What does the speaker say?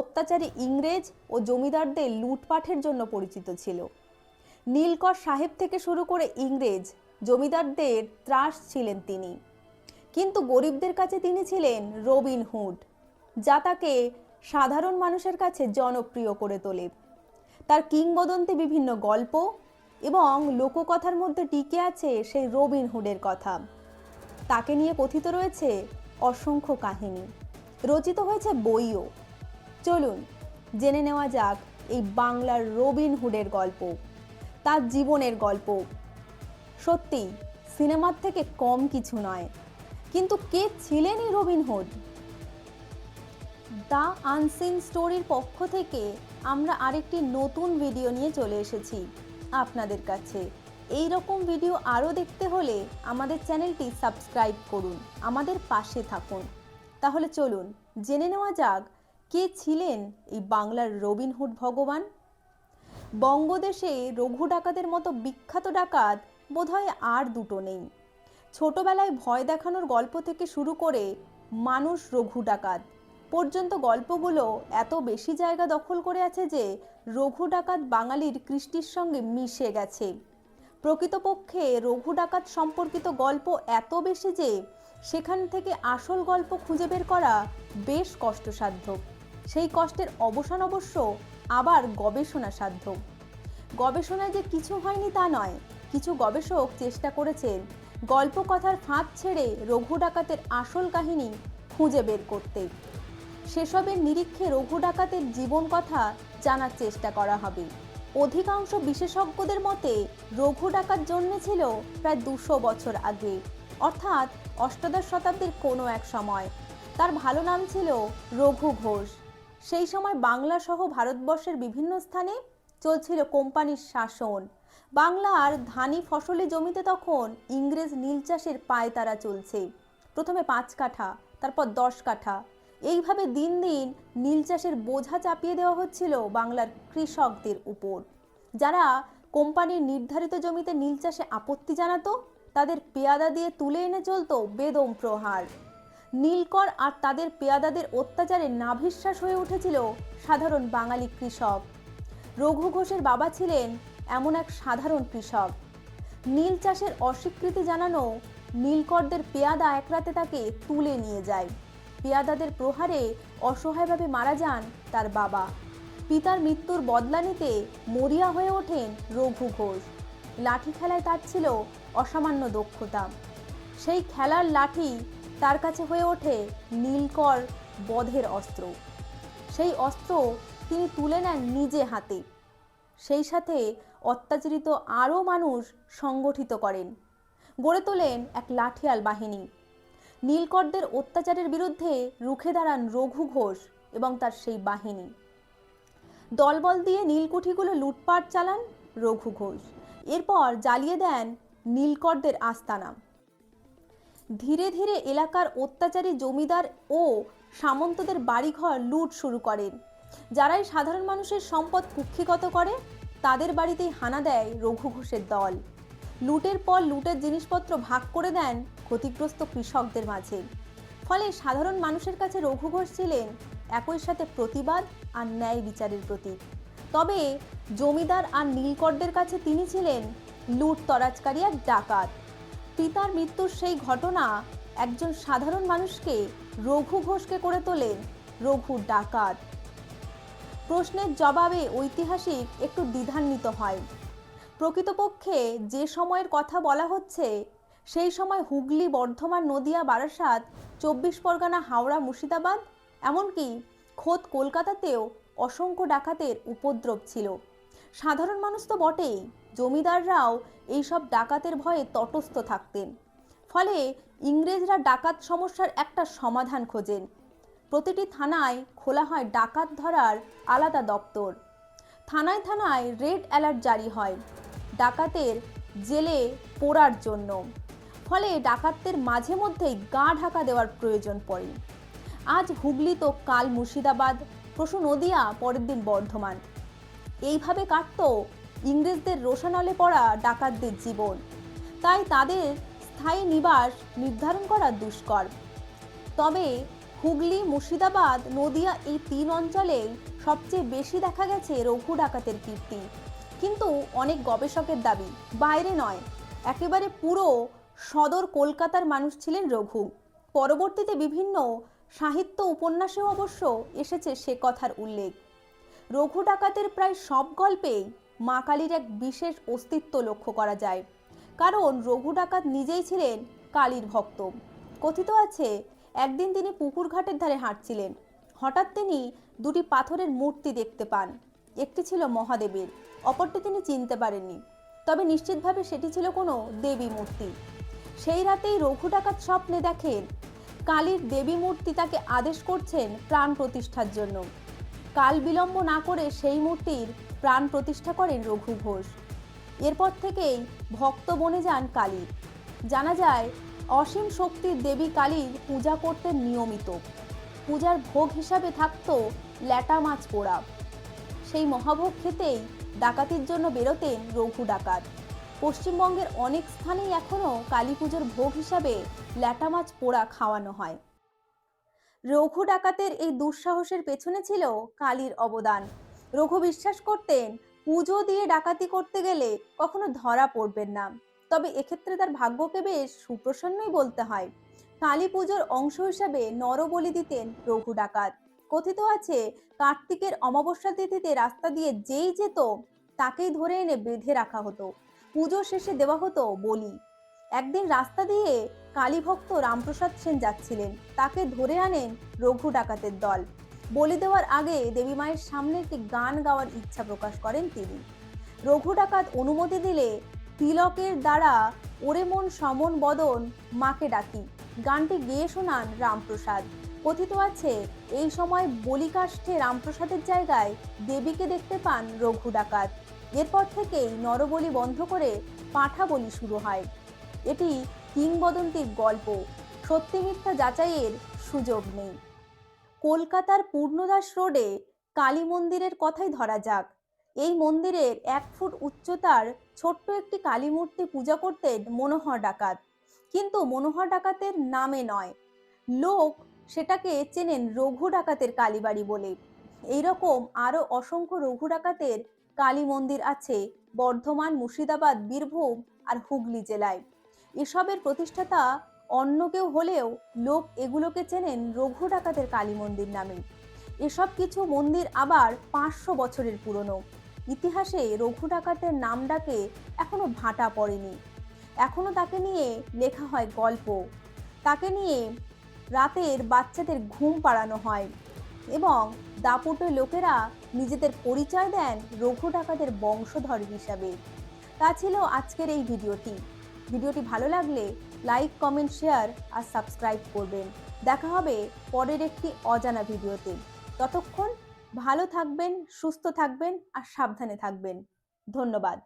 অত্যাচারী ইংরেজ ও জমিদারদের লুটপাটের জন্য পরিচিত ছিল। নীলকর সাহেব থেকে শুরু করে ইংরেজ জমিদারদের ত্রাস ছিলেন তিনি। কিন্তু গরিবদের কাছে তিনি ছিলেন রবিন হুড, যা তাকে সাধারণ মানুষের কাছে জনপ্রিয় করে তোলে। তার কিংবদন্তি বিভিন্ন গল্প এবং লোককথার মধ্যে টিকে আছে সেই রবিন হুডের কথা। তাকে নিয়ে কথিত রয়েছে অসংখ্য কাহিনী। রচিত হয়েছে বইও। চলুন জেনে নেওয়া যাক এই বাংলার রবিন হুডের গল্প, তার জীবনের গল্প। সত্যি সিনেমার থেকে কম কিছু নয়, কিন্তু কে ছিলেন এই রবিন হুড? দ্য আনসিন স্টোরির পক্ষ থেকে আমরা আরেকটি নতুন ভিডিও নিয়ে চলে এসেছি আপনাদের কাছে। এই রকম ভিডিও আরও দেখতে হলে আমাদের চ্যানেলটি সাবস্ক্রাইব করুন, আমাদের পাশে থাকুন। তাহলে চলুন, জেনে নেওয়া যাক কে ছিলেন এই বাংলার রবিনহুড ভগবান? বঙ্গদেশে রঘু ডাকাতের মতো বিখ্যাত ডাকাত বোধহয় আর দুটো নেই। ছোটবেলায় ভয় দেখানোর গল্প থেকে শুরু করে মানুষ রঘু ডাকাত পর্যন্ত গল্পগুলো এত বেশি জায়গা দখল করে আছে যে রঘু ডাকাত বাঙালির কৃষ্টির সঙ্গে মিশে গেছে। প্রকৃতপক্ষে রঘু ডাকাত সম্পর্কিত গল্প এত বেশি যে সেখান থেকে আসল গল্প খুঁজে বের করা বেশ কষ্টসাধ্য। সেই কষ্টের অবসান অবশ্য আবার গবেষণা সাধ্য। গবেষণায় যে কিছু হয়নি তা নয়, কিছু গবেষক চেষ্টা করেছেন গল্প কথার ফাঁদ ছেড়ে রঘু ডাকাতের আসল কাহিনী খুঁজে বের করতে। সেসবের নিরীক্ষে রঘু ডাকাতের জীবন কথা জানার চেষ্টা করা হবে। অধিকাংশ বিশেষজ্ঞদের মতে, রঘু ডাকাত জন্মেছিল প্রায় দুশো বছর আগে, অর্থাৎ অষ্টাদশ শতাব্দীর কোনো এক সময়। তার ভালো নাম ছিল রঘু ঘোষ। সেই সময় বাংলা সহ ভারতবর্ষের বিভিন্ন স্থানে চলছিল কোম্পানির শাসন। বাংলার ধানি ফসলি জমিতে তখন ইংরেজ নীল চাষের পায়তারা চলছে। প্রথমে পাঁচ কাঠা, তারপর দশ কাঠা। এইভাবে দিন দিন নীল চাষের বোঝা চাপিয়ে দেওয়া হচ্ছিল বাংলার কৃষকদের উপর। যারা কোম্পানির নির্ধারিত জমিতে নীল চাষে আপত্তি জানাতো, তাদের পেয়াদা দিয়ে তুলে এনে চলতো বেদম প্রহার। নীলকর আর তাদের পেয়াদাদের অত্যাচারে নাভিশ্বাস হয়ে উঠেছিল সাধারণ বাঙালি কৃষক। রঘু ঘোষের বাবা ছিলেন এমন এক সাধারণ কৃষক। নীল চাষের অস্বীকৃতি জানানো নীলকরদের পেয়াদা এক রাতে তাকে তুলে নিয়ে যায়। পেয়াদাদের প্রহারে অসহায়ভাবে মারা যান তার বাবা। পিতার মৃত্যুর বদলা নিতে মরিয়া হয়ে ওঠেন রঘু ঘোষ। লাঠি খেলায় তার ছিল অসামান্য দক্ষতা। সেই খেলার লাঠি তার কাছে হয়ে ওঠে নীলকর বধের অস্ত্র। সেই অস্ত্র তিনি তুলে নেন নিজে হাতে। সেই সাথে অত্যাচারিত আরও মানুষ সংগঠিত করেন। গড়ে তোলেন এক লাঠিয়াল বাহিনী। নীলকরদের অত্যাচারের বিরুদ্ধে রুখে দাঁড়ান রঘু ঘোষ এবং তার সেই বাহিনী। দলবল দিয়ে নীলকুঠিগুলো লুটপাট চালান রঘু ঘোষ। এরপর জ্বালিয়ে দেন নীলকরদের আস্তানা। ধীরে ধীরে এলাকার অত্যাচারী জমিদার ও সামন্তদের বাড়িঘর লুট শুরু করেন। যারাই সাধারণ মানুষের সম্পদ কুক্ষিগত করে, তাদের বাড়িতেই হানা দেয় রঘু ঘোষের দল। লুটের পর লুটের জিনিসপত্র ভাগ করে দেন ক্ষতিগ্রস্ত কৃষকদের মাঝে। ফলে সাধারণ মানুষের কাছে রঘু ঘোষ ছিলেন একই সাথে প্রতিবাদ আর ন্যায় বিচারের প্রতীক। তবে জমিদার আর নীলকরদের কাছে তিনি ছিলেন লুট তরাজকারী এক ডাকাত। পিতার মৃত্যুর সেই ঘটনা একজন সাধারণ মানুষকে রঘু ঘোষকে করে তোলেন, রঘু ডাকাত। প্রশ্নের জবাবে ঐতিহাসিক একটু দ্বিধান্বিত হয়। প্রকৃতপক্ষে যে সময়ের কথা বলা হচ্ছে, সেই সময় হুগলি, বর্ধমান, নদিয়া, বারাসাত, চব্বিশ পরগনা, হাওড়া, মুর্শিদাবাদ, এমনকি খোদ কলকাতাতেও অসংখ্য ডাকাতের উপদ্রব ছিল। সাধারণ মানুষ তো বটেই। জমিদাররাও এইসব ডাকাতের ভয়ে তটস্থ থাকতেন। ফলে ইংরেজরা ডাকাত সমস্যার একটা সমাধান খোঁজেন। প্রতিটি থানায় খোলা হয় ডাকাত ধরার আলাদা দপ্তর। থানায় থানায় রেড অ্যালার্ট জারি হয়, ডাকাতের জেলে পোড়ার জন্য। ফলে ডাকাতদের মাঝে মধ্যেই গা ঢাকা দেওয়ার প্রয়োজন পড়ে। আজ হুগলি তো কাল মুর্শিদাবাদ পশু নদিয়া, পরের দিন বর্ধমান। এইভাবে কাটতো ইংরেজদের রোশানলে পড়া ডাকাতদের জীবন। তাই তাদের স্থায়ী নিবাস নির্ধারণ করা দুষ্কর। তবে হুগলি, মুর্শিদাবাদ, নদিয়া এই তিন অঞ্চলেই সবচেয়ে বেশি দেখা গেছে রঘু ডাকাতের কীর্তি। কিন্তু অনেক গবেষকের দাবি, বাইরে নয়। একেবারে পুরো সদর কলকাতার মানুষ ছিলেন রঘু। পরবর্তীতে বিভিন্ন সাহিত্য উপন্যাসেও অবশ্য এসেছে সে কথার উল্লেখ। রঘু ডাকাতের প্রায় সব গল্পেই মা কালীর এক বিশেষ অস্তিত্ব লক্ষ্য করা যায়। কারণ রঘু ডাকাত নিজেই ছিলেন কালীর ভক্ত। কথিত আছে, একদিন তিনি পুকুর ঘাটের ধারে হাঁটছিলেন। হঠাৎ তিনি দুটি পাথরের মূর্তি দেখতে পান। একটি ছিল মহাদেবের, অপরটি তিনি চিনতে পারেননি। তবে নিশ্চিতভাবে সেটি ছিল কোনো দেবী মূর্তি। সেই রাতেই রঘু ডাকাত স্বপ্নে দেখেন, কালীর দেবী মূর্তি তাকে আদেশ করছেন প্রাণ প্রতিষ্ঠার জন্য। কাল বিলম্ব না করে সেই মূর্তির প্রাণ প্রতিষ্ঠা করেন রঘু ঘোষ। এরপর থেকেই ভক্ত বনে যান কালীর জানা যায়, অসীম শক্তির দেবী কালীর পূজা করতেন নিয়মিত। পূজার ভোগ হিসাবে থাকতো ল্যাটা মাছ পোড়া। সেই মহাভোগ খেতেই ডাকাতির জন্য বেরোতেন রঘু ডাকাত। পশ্চিমবঙ্গের অনেক স্থানেই এখনও কালী পুজোর ভোগ হিসাবে ল্যাটা মাছ পোড়া খাওয়ানো হয়। রঘু ডাকাতের এই দুঃসাহসের পেছনে ছিল কালীর অবদান। রঘু বিশ্বাস করতেন, পুজো দিয়ে ডাকাতি করতে গেলে কখনো ধরা পড়বেন না। তবে এক্ষেত্রে তার ভাগ্যকে বেশ সুপ্রসন্নই বলতে হয়। কালী পুজোর অংশ হিসাবে নরবলি দিতেন রঘু ডাকাত। কথিত আছে, কার্তিকের অমাবস্যা তিথিতে রাস্তা দিয়ে যেই যেত, তাকেই ধরে এনে বেঁধে রাখা হতো। পুজো শেষে দেওয়া হতো বলি। একদিন রাস্তা দিয়ে কালীভক্ত রামপ্রসাদ সেন যাচ্ছিলেন। তাকে ধরে আনেন রঘু ডাকাতের দল। বলি দেওয়ার আগে দেবী মায়ের সামনে একটি গান গাওয়ার ইচ্ছা প্রকাশ করেন তিনি। রঘু ডাকাত অনুমতি দিলে তিলকের দ্বারা ওরে মন সমন বদন মাকে ডাকি। গানটি গেয়ে শোনান রামপ্রসাদ। কথিত আছে, এই সময় বলিকাষ্ঠে রামপ্রসাদের জায়গায় দেবীকে দেখতে পান রঘু ডাকাত। এরপর থেকেই নরবলি বন্ধ করে পাঠা বলি শুরু হয়। এটি কিংবদন্তির গল্প। সত্যি মিথ্যা যাচাইয়ের সুযোগ নেই। কলকাতার পূর্ণদাস রোডে কালী মন্দিরের কথাই ধরা যাক। এই মন্দিরের এক ফুট উচ্চতার ছোট্ট একটি কালী মূর্তি পূজা করতেন মনোহর ডাকাত। কিন্তু মনোহর ডাকাতের নামে নয়। লোক সেটাকে চেনেন রঘু ডাকাতের কালীবাড়ি বলে। এইরকম আরও অসংখ্য রঘু ডাকাতের কালী মন্দির আছে বর্ধমান, মুর্শিদাবাদ, বীরভূম আর হুগলি জেলায়। এসবের প্রতিষ্ঠাতা অন্য কেউ হলেও লোক এগুলোকে চেনেন রঘু ডাকাতের কালী মন্দির নামে। এসব কিছু মন্দির আবার পাঁচশো বছরের পুরনো। ইতিহাসে রঘু ডাকাতের নাম ডাকে এখনও ভাটা পড়েনি। এখনও তাকে নিয়ে লেখা হয় গল্প। তাকে নিয়ে রাতের বাচ্চাদের ঘুম পাড়ানো হয় এবং দাপুটে লোকেরা নিজেদের পরিচয় দেন রঘু ডাকাতের বংশধর হিসাবে। তা ছিল আজকের এই ভিডিওটি। ভিডিওটি ভালো লাগলে লাইক, কমেন্ট, শেয়ার আর সাবস্ক্রাইব করবেন। দেখা হবে পরের একটি অজানা ভিডিওতে। ততক্ষণ ভালো থাকবেন, সুস্থ থাকবেন আর সাবধানে থাকবেন। ধন্যবাদ।